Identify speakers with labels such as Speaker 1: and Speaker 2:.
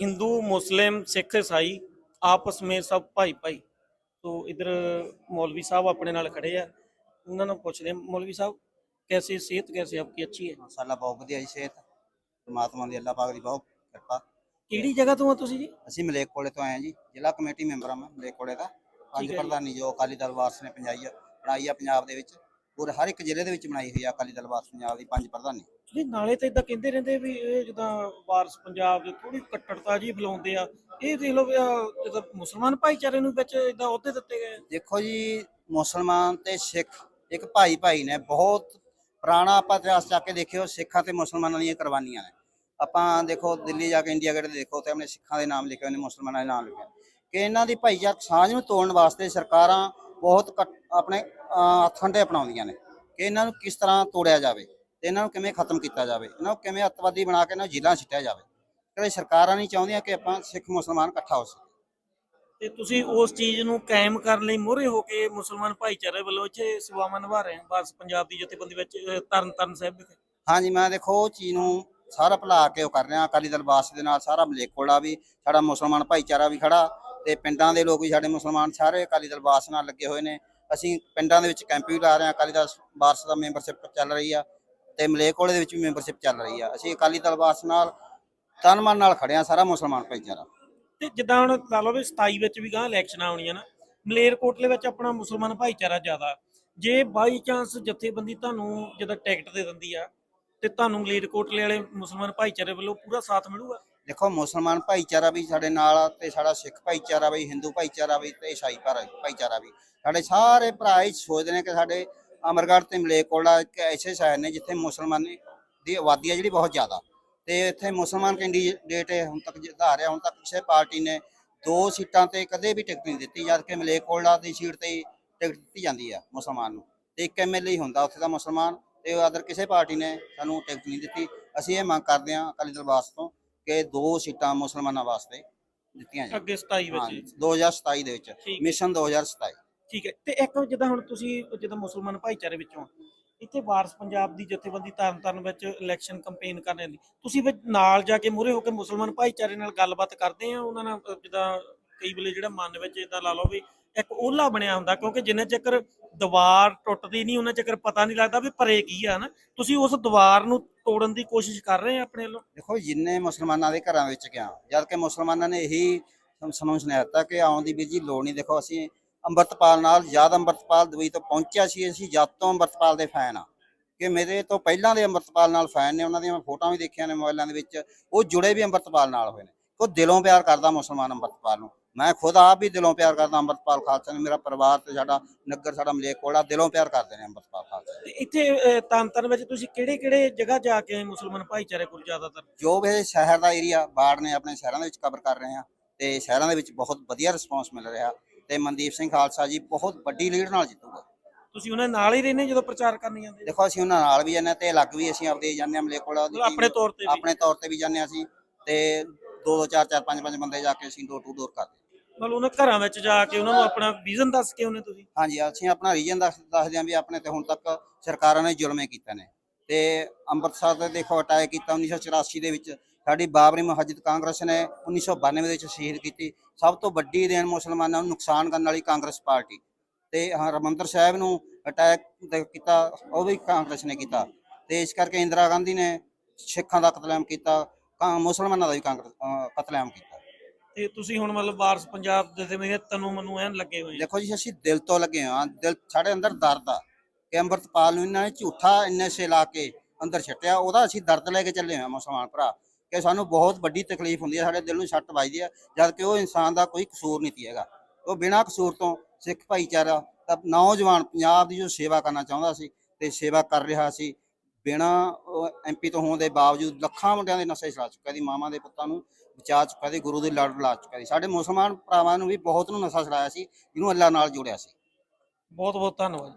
Speaker 1: हिंदू मुस्लिम सिख ईसाई ਆਪਸ ਵਿੱਚ ਸਭ ਭਾਈ ਭਾਈ तो इधर मौलवी साहब अपने नाल खड़े ਆ ਉਹਨਾਂ ਨੂੰ ਪੁੱਛਦੇ ਹਾਂ, ਮੌਲਵੀ ਸਾਹਿਬ कैसी सेहत कैसी आपकी अच्छी है
Speaker 2: ਮਾਸ਼ਾਅੱਲਾ ਬਹੁਤ ਵਧੀਆ ਜੀ ਸਿਹਤ ਪਰਮਾਤਮਾ ਦੀ ਅੱਲਾਹ ਪਾਕ ਦੀ ਬਹੁਤ ਕਿਰਪਾ
Speaker 1: ਕਿਹੜੀ ਜਗ੍ਹਾ ਤੋਂ ਆ ਤੁਸੀਂ ਜੀ
Speaker 2: ਅਸੀਂ ਮਲੇਕ ਕੋਲੇ ਤੋਂ ਆਏ ਹਾਂ ਜੀ ਜ਼ਿਲ੍ਹਾ ਕਮੇਟੀ ਮੈਂਬਰ ਹਾਂ ਮੈਂ ਮਲੇਕ ਕੋਲੇ ਦਾ ਪੰਜ
Speaker 1: ਠੀਕ ਹੈ ਜੀ।
Speaker 2: ਪ੍ਰਧਾਨੀ ਜੋ ਅਕਾਲੀ ਦਲ ਵਾਰਸ ਨੇ ਪੰਜਾਈ ਆ ਬਣਾਈ ਆ ਪੰਜਾਬ ਦੇ ਵਿੱਚ ਪੂਰੇ ਹਰ ਇੱਕ ਜ਼ਿਲ੍ਹੇ ਦੇ ਵਿੱਚ ਬਣਾਈ ਹੋਈ ਆ ਅਕਾਲੀ ਦਲ ਵਾਰਸ ਪੰਜਾਬ ਦੀ ਪੰਜ ਪ੍ਰਧਾਨੀ
Speaker 1: ਜੀ ਨਾਲੇ ਤਾਂ ਇਦਾਂ ਕਹਿੰਦੇ ਰਹਿੰਦੇ ਵੀ ਇਹ ਜਿੱਦਾਂ ਵਾਰਸ ਪੰਜਾਬ ਦੇ ਥੋੜੀ ਕੱਟੜਤਾ ਜੀ ਫੈਲਾਉਂਦੇ ਆ ਇਹ ਦੇਖ ਲਓ ਜਿੱਦਾਂ ਮੁਸਲਮਾਨ ਭਾਈਚਾਰੇ ਨੂੰ ਵਿੱਚ ਇਦਾਂ ਅਹੁਦੇ ਦਿੱਤੇ ਗਏ
Speaker 2: ਦੇਖੋ ਜੀ ਮੁਸਲਮਾਨ ਤੇ ਸਿੱਖ ਇੱਕ ਭਾਈ ਭਾਈ ਨੇ ਬਹੁਤ ਪੁਰਾਣਾ ਆਪਾਂ ਇਤਿਹਾਸ ਚੱਕ ਕੇ ਦੇਖਿਓ ਸਿੱਖਾਂ ਤੇ ਮੁਸਲਮਾਨਾਂ ਦੀਆਂ ਕੁਰਬਾਨੀਆਂ ਨੇ। ਆਪਾਂ ਦੇਖੋ ਦਿੱਲੀ ਜਾ ਕੇ ਇੰਡੀਆ ਗੇਟ ਦੇਖੋ ਤੇ ਆਪਣੇ ਸਿੱਖਾਂ ਦੇ ਨਾਮ ਲਿਖੇ ਹੋਏ ਨੇ ਮੁਸਲਮਾਨਾਂ ਦੇ ਨਾਮ ਲਿਖੇ ਕਿ ਇਹਨਾਂ ਦੀ ਭਾਈਚਾਰਕ ਸਾਂਝ ਨੂੰ ਤੋੜਨ ਵਾਸਤੇ ਸਰਕਾਰਾਂ ਬਹੁਤ ਘੱਟ- ਆਪਣੇ ਅਹ, ਹੱਥਕੰਡੇ ਅਪਣਾਉਂਦੀਆਂ ਨੇ ਕਿ ਇਹਨਾਂ ਨੂੰ ਕਿਸ ਤਰ੍ਹਾਂ ਤੋੜਿਆ ਜਾਵੇ। ਤੇ ਇਹਨਾਂ ਨੂੰ ਕਿਵੇਂ ਖਤਮ ਕੀਤਾ ਜਾਵੇ? ਇਹਨਾਂ ਨੂੰ ਕਿਵੇਂ ਅੱਤਵਾਦੀ ਬਣਾ ਕੇ ਇਹਨਾਂ ਨੂੰ ਜੇਲ੍ਹਾਂ ਸਿੱਟਿਆ ਜਾਵੇ? ਕਦੇ ਸਰਕਾਰਾਂ ਨਹੀਂ ਚਾਹੁੰਦੀਆਂ ਕਿ ਆਪਾਂ ਸਿੱਖ ਮੁਸਲਮਾਨ ਇਕੱਠਾ ਹੋ ਸਕੀਏ।
Speaker 1: ਤੇ ਤੁਸੀਂ ਉਸ ਚੀਜ਼ ਨੂੰ ਕਾਇਮ ਕਰਨ ਲਈ ਮੋਹਰੇ ਹੋ ਕੇ ਮੁਸਲਮਾਨ ਭਾਈਚਾਰੇ ਵੱਲੋਂ ਇੱਥੇ ਸੇਵਾਵਾਂ ਨਿਭਾ ਰਹੇ ਆ ਵਾਰਸ ਪੰਜਾਬ ਦੀ ਜਥੇਬੰਦੀ ਵਿੱਚ ਤਰਨ ਤਾਰਨ ਸਾਹਿਬ ਵਿਖੇ।
Speaker 2: ਹਾਂਜੀ ਮੈਂ ਦੇਖੋ ਉਹ ਚੀਜ਼ ਨੂੰ ਸਾਰਾ ਭੁਲਾ ਕੇ ਉਹ ਕਰ ਰਿਹਾ। ਅਕਾਲੀ ਦਲ ਬਾਸ ਦੇ ਨਾਲ ਸਾਰਾ ਮਲੇਕੋਲਾ ਵੀ ਸਾਡਾ ਮੁਸਲਮਾਨ ਭਾਈਚਾਰਾ ਵੀ ਖੜਾ। ਤੇ ਪਿੰਡਾਂ ਦੇ ਲੋਕ ਵੀ ਸਾਡੇ ਮੁਸਲਮਾਨ ਸਾਰੇ ਅਕਾਲੀ ਦਲ ਬਾਸ ਨਾਲ ਲੱਗੇ ਹੋਏ ਨੇ। ਅਸੀਂ ਪਿੰਡਾਂ ਦੇ ਵਿੱਚ ਕੈਂਪ ਵੀ ਲਾ ਰਹੇ ਹਾਂ। ਅਕਾਲੀ ਦਲ ਬਾਸ ਦਾ ਮੈਂਬਰਸ਼ਿਪ ਚੱਲ ਰਹੀ ਆ। ਤੇ ਮਲੇਕੋਲੇ ਦੇ ਵਿੱਚ ਵੀ ਮੈਂਬਰਸ਼ਿਪ ਚੱਲ ਰਹੀ ਆ। ਅਸੀਂ ਅਕਾਲੀ ਦਲ ਬਾਸ ਨਾਲ ਤਨ ਮਨ ਨਾਲ ਖੜੇ ਆ ਸਾਰਾ ਮੁਸਲਮਾਨ ਭਾਈਚਾਰਾ।
Speaker 1: ਤੇ ਜਿੱਦਾਂ ਹੁਣ ਲਾ ਲਓ ਵੀ 27 ਵਿੱਚ ਵੀ ਗਾਂ ਇਲੈਕਸ਼ਨਾਂ ਆਉਣੀਆਂ ਨਾ ਮਲੇਰਕੋਟਲੇ ਵਿੱਚ ਆਪਣਾ ਮੁਸਲਮਾਨ ਭਾਈਚਾਰਾ ਜ਼ਿਆਦਾ। ਜੇ ਬਾਈ ਚਾਂਸ ਜਥੇਬੰਦੀ ਤੁਹਾਨੂੰ ਜਦੋਂ ਟਿਕਟ ਦੇ ਦਿੰਦੀ ਆ ਤੇ ਤੁਹਾਨੂੰ ਮਲੇਰਕੋਟਲੇ ਵਾਲੇ ਮੁਸਲਮਾਨ ਭਾਈਚਾਰੇ ਵੱਲੋਂ ਪੂਰਾ ਸਾਥ ਮਿਲੂਗਾ?
Speaker 2: ਦੇਖੋ ਮੁਸਲਮਾਨ ਭਾਈਚਾਰਾ ਵੀ ਸਾਡੇ ਨਾਲ ਆ ਤੇ ਸਾਡਾ ਸਿੱਖ ਭਾਈਚਾਰਾ ਵੀ ਹਿੰਦੂ ਭਾਈਚਾਰਾ ਵੀ ਤੇ ਈਸਾਈ ਭਾਈਚਾਰਾ ਵੀ। ਸਾਡੇ ਸਾਰੇ ਭਰਾ ਹੀ ਸੋਚਦੇ ਨੇ ਕਿ ਸਾਡੇ ਅਮਰਗੜ੍ਹ ਤੇ ਮਲੇਕੋਲਾ ਇੱਕ ਐਸੇ ਸ਼ਹਿਰ ਨੇ ਜਿੱਥੇ ਮੁਸਲਮਾਨੀ ਦੀ ਆਬਾਦੀ ਹੈ ਜਿਹੜੀ ਬਹੁਤ ਜ਼ਿਆਦਾ। ਤੇ ਇੱਥੇ ਮੁਸਲਮਾਨ ਕੈਂਡੀਡੇਟ ਹੁਣ ਤੱਕ ਜਿੱਤਾ ਰਿਹਾ ਹੁਣ ਤੱਕ ਕਿਸੇ ਪਾਰਟੀ ਨੇ ਦੋ ਸੀਟਾਂ ਤੇ ਕਦੇ ਵੀ ਟਿਕਟ ਨਹੀਂ ਦਿੱਤੀ ਜਦ ਕਿ ਮਲੇਕੋਲਾ ਦੀ ਸੀਟ ਤੇ ਹੀ ਟਿਕਟ ਦਿੱਤੀ ਜਾਂਦੀ ਆ ਮੁਸਲਮਾਨ ਨੂੰ। ਤੇ ਇੱਕ ਐਮਐਲਏ ਹੀ ਹੁੰਦਾ ਉੱਥੇ ਦਾ ਮੁਸਲਮਾਨ ਤੇ ਅਦਰ ਕਿਸੇ ਪਾਰਟੀ ਨੇ ਸਾਨੂੰ ਟਿਕਟ ਨਹੀਂ ਦਿੱਤੀ ਅਸੀਂ ਇਹ ਮੰਗ ਕਰਦੇ ਹਾਂ ਅਕਾਲੀ ਦਲ ਵਾਸਤੇ ਤੋਂ ਕਿ ਦੋ ਸੀਟਾਂ ਮੁਸਲਮਾਨਾਂ ਵਾਸਤੇ ਦਿੱਤੀਆਂ ਜਾਣ।
Speaker 1: ਅੱਗੇ 27
Speaker 2: ਹਾਂ
Speaker 1: ਵਿੱਚ
Speaker 2: 2027 ਦੇ ਵਿੱਚ। ਮਿਸ਼ਨ 2027
Speaker 1: ਠੀਕ ਹੈ। ਤੇ ਇੱਕ ਜਿੱਦਾਂ ਹੁਣ ਤੁਸੀਂ, ਜਿੱਦਾਂ ਮੁਸਲਮਾਨ ਭਾਈਚਾਰੇ ਵਿੱਚੋਂ ਇੱਥੇ ਵਾਰਸ ਪੰਜਾਬ ਦੀ ਜਥੇਬੰਦੀ ਤਰਨਤਾਰਨ ਵਿੱਚ ਇਲੈਕਸ਼ਨ ਕੈਂਪੇਨ ਕਰਨ ਲਈ ਤੁਸੀਂ ਵਿੱਚ ਨਾਲ ਜਾ ਕੇ ਮੂਹਰੇ ਹੋ ਕੇ ਮੁਸਲਮਾਨ ਭਾਈਚਾਰੇ ਨਾਲ ਗੱਲਬਾਤ ਕਰਦੇ ਆ? ਉਹਨਾਂ ਨਾਲ ਜਿੱਦਾਂ ਕਈ ਵੇਲੇ ਜਿਹੜਾ ਮਨ ਵਿੱਚ ਇਦਾਂ ਲਾ ਲਓ ਵੀ ਇੱਕ ਓਲਾ ਬਣਿਆ ਹੁੰਦਾ, ਕਿਉਂਕਿ ਜਿੰਨੇ ਚੱਕਰ ਦੀਵਾਰ ਟੁੱਟਦੀ ਨਹੀਂ, ਉਹਨਾਂ ਚੱਕਰ ਪਤਾ ਨਹੀਂ ਲੱਗਦਾ ਵੀ ਪਰੇ ਕੀ ਆ ਨਾ। ਤੁਸੀਂ ਉਸ ਦੀਵਾਰ ਨੂੰ ਤੋੜਨ ਦੀ ਕੋਸ਼ਿਸ਼ ਕਰ ਰਹੇ ਆ ਆਪਣੇ ਵੱਲੋਂ?
Speaker 2: ਦੇਖੋ, ਜਿੰਨੇ ਮੁਸਲਮਾਨਾਂ ਦੇ ਘਰਾਂ ਵਿੱਚ ਗਿਆ, ਜਦ ਕਿ ਮੁਸਲਮਾਨਾਂ ਨੇ ਇਹੀ ਸਾਨੂੰ- ਸਾਨੂੰ ਸੁਣਾਇਆ ਦਿੱਤਾ ਕਿ ਆਉਣ ਦੀ ਵੀਰ ਜੀ ਲੋੜ ਨਹੀਂ। ਦੇਖੋ, ਅਸੀਂ ਅੰਮ੍ਰਿਤਪਾਲ ਨਾਲ ਜਦ ਅੰਮ੍ਰਿਤਪਾਲ ਦੁਬਈ ਤੋਂ ਪਹੁੰਚਿਆ ਸੀ ਅਸੀਂ ਜਦ ਤੋਂ ਅੰਮ੍ਰਿਤਪਾਲ ਦੇ ਫੈਨ ਆ। ਕਿ ਮੇਰੇ ਤੋਂ ਪਹਿਲਾਂ ਦੇ ਅੰਮ੍ਰਿਤਪਾਲ ਨਾਲ ਫੈਨ ਨੇ ਉਹਨਾਂ ਦੀਆਂ ਮੈਂ ਫੋਟੋਆਂ ਵੀ ਦੇਖੀਆਂ ਨੇ ਮੋਬਾਈਲਾਂ ਦੇ ਵਿੱਚ। ਉਹ ਜੁੜੇ ਵੀ ਅੰਮ੍ਰਿਤਪਾਲ ਨਾਲ ਹੋਏ ਨੇ। ਉਹ ਦਿਲੋਂ ਪਿਆਰ ਕਰਦਾ ਮੁਸਲਮਾਨ ਅੰਮ੍ਰਿਤਪਾਲ ਨੂੰ। ਮੈਂ ਖੁਦ ਆਪ ਵੀ ਦਿਲੋਂ ਪਿਆਰ ਕਰਦਾ ਅੰਮ੍ਰਿਤਪਾਲ ਖਾਲਸਾ ਨੂੰ। ਮੇਰਾ ਪਰਿਵਾਰ ਤੇ ਸਾਡਾ ਨਗਰ ਸਾਡਾ ਮਲੇਕੋਲਾ ਦਿਲੋਂ ਪਿਆਰ ਕਰਦੇ ਨੇ ਅੰਮ੍ਰਿਤਪਾਲ ਖਾਲਸਾ
Speaker 1: ਇੱਥੇ ਤਰਨਤਾਰਨ ਵਿੱਚ ਤੁਸੀਂ ਕਿਹੜੇ ਕਿਹੜੇ ਜਗ੍ਹਾ ਜਾ ਕੇ ਆਏ ਮੁਸਲਮਾਨ ਭਾਈਚਾਰੇ ਕੋਲ ਜ਼ਿਆਦਾਤਰ?
Speaker 2: ਜੋ ਵੀ ਸ਼ਹਿਰ ਦਾ ਏਰੀਆ ਬਾੜ ਨੇ ਆਪਣੇ ਸ਼ਹਿਰਾਂ ਦੇ ਵਿੱਚ ਕਵਰ ਕਰ ਰਹੇ ਆ। ਤੇ ਸ਼ਹਿਰਾਂ ਦੇ ਵਿੱਚ ਬਹੁਤ ਵਧੀਆ ਰਿਸਪੌਂਸ ਮਿਲ ਰਿਹਾ। ਤੇ ਮਨਦੀਪ ਸਿੰਘ ਖਾਲਸਾ ਜੀ ਬਹੁਤ ਵੱਡੀ ਲੀਡ ਨਾਲ ਜਿੱਤੂਗਾ।
Speaker 1: ਤੁਸੀਂ ਉਹਨਾਂ ਨਾਲ ਹੀ ਰਹਿੰਦੇ ਜਦੋਂ ਪ੍ਰਚਾਰ ਕਰਨ ਜਾਂਦੇ
Speaker 2: ਦੇਖੋ ਅਸੀਂ ਉਹਨਾਂ ਨਾਲ ਵੀ ਜਾਂਦੇ ਤੇ ਅਲੱਗ ਵੀ ਅਸੀਂ ਆਪਦੇ ਜਾਂਦੇ ਹਾਂ
Speaker 1: ਮਤਲਬ ਆਪਣੇ ਤੌਰ ਤੇ ਵੀ।
Speaker 2: ਆਪਣੇ ਤੌਰ ਤੇ ਵੀ ਜਾਂਦੇ ਹਾਂ ਅਸੀਂ ਤੇ ਦੋ ਦੋ ਚਾਰ ਚਾਰ ਪੰਜ ਪੰਜ ਬੰਦੇ ਜਾ ਕੇ ਅਸੀਂ ਡੋਰ ਟੂ ਡੋਰ ਕਰਦੇ।
Speaker 1: ਮਤਲਬ ਉਹਨਾਂ ਘਰਾਂ ਵਿੱਚ ਜਾ ਕੇ ਉਹਨਾਂ ਨੂੰ ਆਪਣਾ ਵਿਜ਼ਨ ਦੱਸ ਕੇ ਉਹਨੇ ਤੁਸੀਂ?
Speaker 2: ਹਾਂਜੀ ਅਸੀਂ ਆਪਣਾ ਰੀਜਨ ਦੱਸ ਦੱਸਦੇ ਹਾਂ ਵੀ ਆਪਣੇ ਤੇ ਹੁਣ ਤੱਕ ਸਰਕਾਰਾਂ ਨੇ ਜ਼ੁਲਮੇ ਕੀਤੇ ਨੇ। ਤੇ ਅੰਮ੍ਰਿਤਸਰ ਦੇ ਦੇਖੋ ਅਟੈਕ ਕੀਤਾ 1984 ਦੇ ਵਿੱਚ। ਸਾਡੀ ਬਾਬਰੀ ਮਸਜਿਦ ਕਾਂਗਰਸ ਨੇ 1992 ਦੇ ਵਿੱਚ ਸ਼ਹੀਦ ਕੀਤੀ। ਸਭ ਤੋਂ ਵੱਡੀ ਦੇਣ ਮੁਸਲਮਾਨਾਂ ਨੂੰ ਨੁਕਸਾਨ ਕਰਨ ਵਾਲੀ ਕਾਂਗਰਸ ਪਾਰਟੀ। ਤੇ ਹਰਮੰਦਰ ਸਾਹਿਬ ਨੂੰ ਅਟੈਕ ਕੀਤਾ ਉਹ ਵੀ ਕਾਂਗਰਸ ਨੇ ਕੀਤਾ। ਤੇ ਇਸ ਕਰਕੇ ਇੰਦਰਾ ਗਾਂਧੀ ਨੇ ਸਿੱਖਾਂ ਦਾ ਕਤਲੇਆਮ ਕੀਤਾ ਕਾਂ- ਮੁਸਲਮਾਨਾਂ ਦਾ ਵੀ ਕਾਂਗਰਸ ਕਤਲੇਆਮ ਕੀਤਾ।
Speaker 1: ਤੇ ਤੁਸੀਂ ਹੁਣ ਮਤਲਬ ਵਾਰਸ ਪੰਜਾਬ ਦੇ ਤੇ ਮੇਰੇ ਤਨੂੰ ਮਨੂੰ ਐਨ ਲੱਗੇ ਹੋਏ।
Speaker 2: ਦੇਖੋ ਜੀ ਅਸੀਂ ਦਿਲ ਤੋਂ ਲੱਗੇ ਹਾਂ। ਦਿਲ ਸਾਡੇ ਅੰਦਰ ਦਰਦ ਆ। ਕਿ ਅੰਮ੍ਰਿਤਪਾਲ ਨੂੰ ਇਹਨਾਂ ਨੇ ਝੂਠਾ ਇੰਨੇ ਸੇ ਲਾ ਕੇ ਅੰਦਰ ਛੱਟਿਆ ਉਹਦਾ ਅਸੀਂ ਦਰਦ ਲੈ ਕੇ ਚੱਲੇ ਹਾਂ ਮੁਸਲਮਾਨ ਭਰਾ। ਕਿ ਸਾਨੂੰ ਬਹੁਤ ਵੱਡੀ ਤਕਲੀਫ ਹੁੰਦੀ ਹੈ, ਸਾਡੇ ਦਿਲ ਨੂੰ ਛੱਟ ਵੱਜਦੀ ਹੈ ਜਦ ਕਿ ਉਹ ਇਨਸਾਨ ਦਾ ਕੋਈ ਕਸੂਰ ਨਹੀਂ ਸੀ ਹੈਗਾ। ਉਹ ਬਿਨਾਂ ਕਸੂਰ ਤੋਂ ਸਿੱਖ ਭਾਈਚਾਰਾ, ਤਾਂ ਨੌਜਵਾਨ ਪੰਜਾਬ ਦੀ ਜੋ ਸੇਵਾ ਕਰਨਾ ਚਾਹੁੰਦਾ ਸੀ ਤੇ ਸੇਵਾ ਕਰ ਰਿਹਾ ਸੀ, ਬਿਨਾਂ ਐਮਪੀ ਤੋਂ ਹੋਣ ਦੇ ਬਾਵਜੂਦ ਲੱਖਾਂ ਮੁੰਡਿਆਂ ਦੇ ਨਸ਼ੇ ਛਡਾ ਚੁੱਕਾ ਦੀ ਮਾਮਾ ਦੇ ਪੁੱਤਾਂ ਨੂੰ ਬਚਾ ਚੁੱਕਾ ਦੀ ਗੁਰੂ ਦੇ ਲੜ ਲਾ ਚੁੱਕਾ ਦੀ ਸਾਡੇ ਮੁਸਲਮਾਨ ਭਰਾਵਾਂ ਨੂੰ ਵੀ ਬਹੁਤ ਨੂੰ ਨਸ਼ਾ ਛਡਾਇਆ ਸੀ, ਜਿਹਨੂੰ ਅੱਲਾ ਨਾਲ ਜੋੜਿਆ ਸੀ।
Speaker 1: ਬਹੁਤ ਬਹੁਤ ਧੰਨਵਾਦ।